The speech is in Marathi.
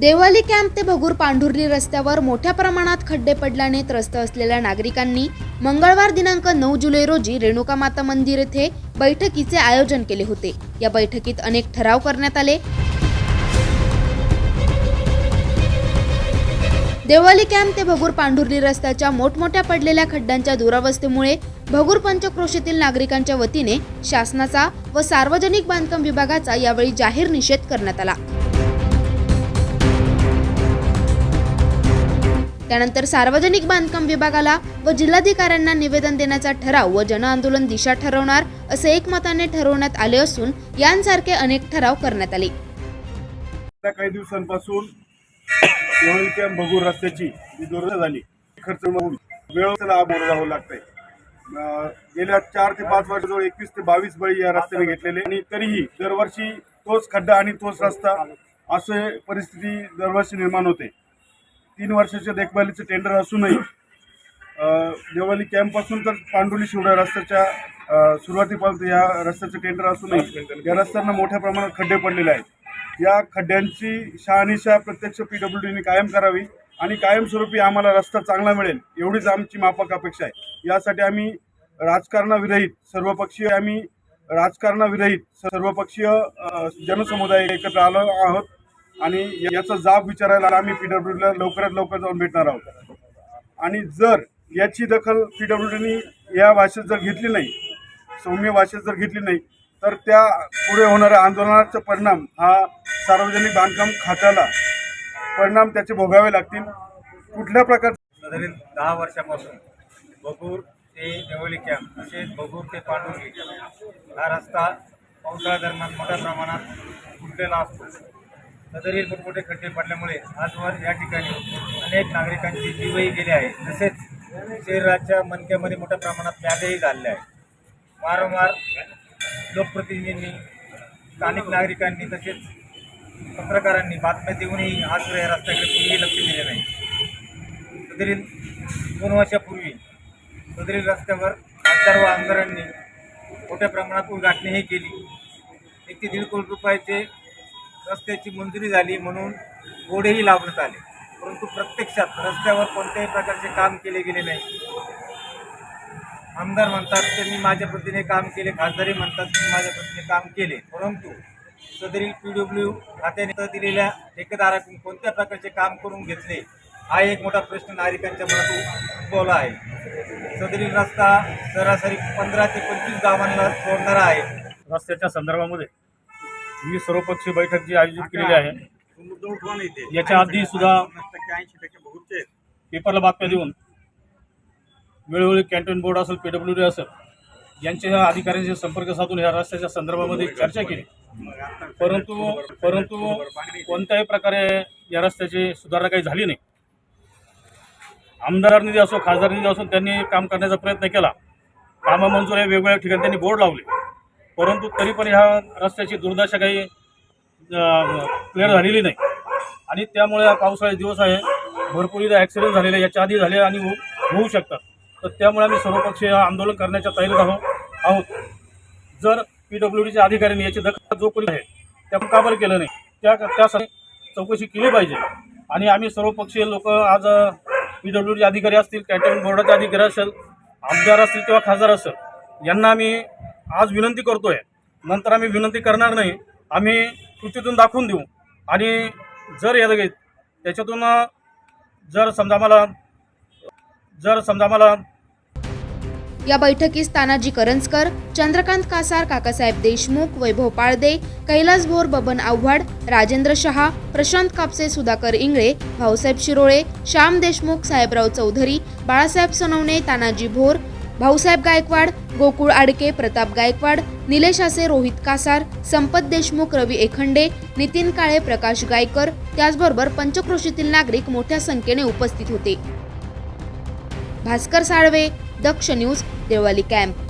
देवाली कॅम्प ते भगूर पांढुर्ली रस्त्यावर मोठ्या प्रमाणात खड्डे पडल्याने त्रस्त असलेल्या नागरिकांनी मंगळवार दिनांक नऊ जुलै रोजी रेणुका माता मंदिर येथे बैठकीचे आयोजन केले होते. या बैठकीत अनेक ठराव करण्यात आले. देवाली कॅम्प ते भगूर पांढुर्ली रस्त्याच्या मोठमोठ्या पडलेल्या खड्ड्यांच्या दुरावस्थेमुळे भगूर पंचक्रोशीतील नागरिकांच्या वतीने शासनाचा व सार्वजनिक बांधकाम विभागाचा यावेळी जाहीर निषेध करण्यात आला. त्यानंतर सार्वजनिक बांधकाम विभागाला व जिल्हाधिकाऱ्यांना निवेदन देण्याचा ठराव व जनआंदोलन दिशा ठरवणार असे एकमताने ठरवण्यात आले असून यांसारखे अनेक ठराव करण्यात आले. काही दिवसांपासून रस्त्याची झाली. खर्च होऊन लागतंय. अं, गेल्या चार ते पाच वर्षाजवळ एकवीस ते बावीस बळी या रस्त्याने घेतलेले आणि तरीही दरवर्षी तोच खड्डा आणि तोच रस्ता असे परिस्थिती दरवर्षी निर्माण होते. तीन वर्षाच्या देखभालीचे टेंडर असूनही देवाली कॅम्पपासून तर पांडुली शिवडा रस्त्याच्या सुरुवातीपर्यंत सुरुवातीपासून या रस्त्याचे टेंडर असूनही या रस्त्यांना मोठ्या प्रमाणात खड्डे पडलेले आहेत. या खड्ड्यांची शहानिशा प्रत्यक्ष पी डब्ल्यू डीने कायम करावी आणि कायमस्वरूपी आम्हाला रस्ता चांगला मिळेल एवढीच आमची माफक अपेक्षा आहे. यासाठी आम्ही राजकारणाविरहित सर्वपक्षीय आम्ही राजकारणाविरहित सर्वपक्षीय जनसमुदाय एकत्र आलो आहोत. आणि याचा जाब विचारायला आम्ही पी डब्ल्यू डीला लवकरात लवकर जाऊन भेटणार आहोत. आणि जर याची दखल पी डब्ल्यू या भाषेत जर घेतली नाही सौम्य भाषेत जर घेतली नाही तर त्या पुढे होणाऱ्या आंदोलनाचा परिणाम हा सार्वजनिक बांधकाम खात्याला परिणाम त्याचे भोगावे लागतील. कुठल्या प्रकार साधारण दहा वर्षापासून बगूर ते देवळी कॅम्प तसेच बगूर ते पांडुर्ली हा रस्ता पावसाळ्या दरम्यान मोठ्या प्रमाणात फुटलेला असतो. सदरील मोठमोठे खड्डे पडल्यामुळे आजवर या ठिकाणी अनेक नागरिकांची जीवही गेले आहे. तसेच शरीराच्या मनक्यामध्ये मोठ्या प्रमाणात व्याधही झालेले आहे वारंवार लोकप्रतिनिधींनी स्थानिक नागरिकांनी तसेच पत्रकारांनी बातम्या देऊनही आज या रस्त्याकडे कुणीही लक्ष दिले नाही. सदरील दोन वर्षापूर्वी सदरील रस्त्यावर खासदार व आमदारांनी मोठ्या प्रमाणात उद्घाटनेही केली. एक ते दीड कोटी रुपयाचे रस्त्याची मंजुरी झाली म्हणून गोडेही लावण्यात आले. परंतु प्रत्यक्षात रस्त्यावर कोणत्याही प्रकारचे काम केले गेले नाही. आमदार म्हणतात त्यांनी माझ्या पद्धतीने काम केले. खासदारही म्हणतात मी माझ्या पद्धतीने काम केले. परंतु सदरील पी डब्ल्यू खात्याने दिलेल्या ठेकेदाराकडून कोणत्या प्रकारचे काम करून घेतले हा एक मोठा प्रश्न नागरिकांच्या मनात उद्भवला आहे. सदरील रस्ता सरासरी पंधरा ते पंचवीस गावांना जोडणारा आहे. रस्त्याच्या संदर्भामध्ये ही सर्वपक्षीय बैठक जी आयोजित केलेली आहे याच्या आधी सुद्धा पेपरला बातम्या देऊन वेळोवेळी कॅन्टोन बोर्ड असेल पी डब्ल्यू डी असेल यांच्या अधिकाऱ्यांशी संपर्क साधून या रस्त्याच्या संदर्भामध्ये चर्चा केली. परंतु परंतु कोणत्याही प्रकारे या रस्त्याची सुधारणा काही झाली नाही. आमदार निधी असो खासदार निधी असो त्यांनी काम करण्याचा प्रयत्न केला. कामं मंजूर आहे वेगवेगळ्या ठिकाणी त्यांनी बोर्ड लावले. परंतु तरी पण ह्या रस्त्याची दुर्दशा काही क्लिअर झालेली नाही. आणि त्यामुळे हा पावसाळ्याचे दिवस आहे. भरपूर इथे ॲक्सिडेंट झालेले आहे. याच्या आधी झाले आणि होऊ होऊ शकतात. तर त्यामुळे आम्ही सर्वपक्षीय आंदोलन करण्याच्या तयारीत आहो आहोत. जर पी डब्ल्यू डीच्या अधिकाऱ्यांनी याची दखल जो कोणी आहे त्या का बरं केलं नाही? त्या त्यासाठी चौकशी केली पाहिजे. आणि आम्ही सर्वपक्षीय लोक आज पी डब्ल्यू डीचे अधिकारी असतील कॅन्टोन्मेंट बोर्डाचे अधिकारी असेल आमदार असतील किंवा खासदार असेल यांना आम्ही आज विनंती करतोय. नंतर आम्ही विनंती करणार नाही. आम्ही कृतीतून दाखवून देऊ. आणि जर या त्याच्यातून जर समजा मला जर समजा मला या बैठकीस तानाजी करंजकर चंद्रकांत कासार काकासाहेब देशमुख वैभव पाळदे कैलास भोर बबन आव्हाड राजेंद्र शहा प्रशांत कापसे सुधाकर इंगळे भाऊसाहेब शिरोळे श्याम देशमुख साहेबराव चौधरी बाळासाहेब सोनवणे तानाजी भोर भाऊसाहेब गायकवाड गोकुळ आडके प्रताप गायकवाड निलेश आसे रोहित कासार संपत देशमुख रवी एखंडे नितीन काळे प्रकाश गायकर त्याचबरोबर पंचक्रोशीतील नागरिक मोठ्या संख्येने उपस्थित होते. Bhaskar Salve Daksh news Deolali camp.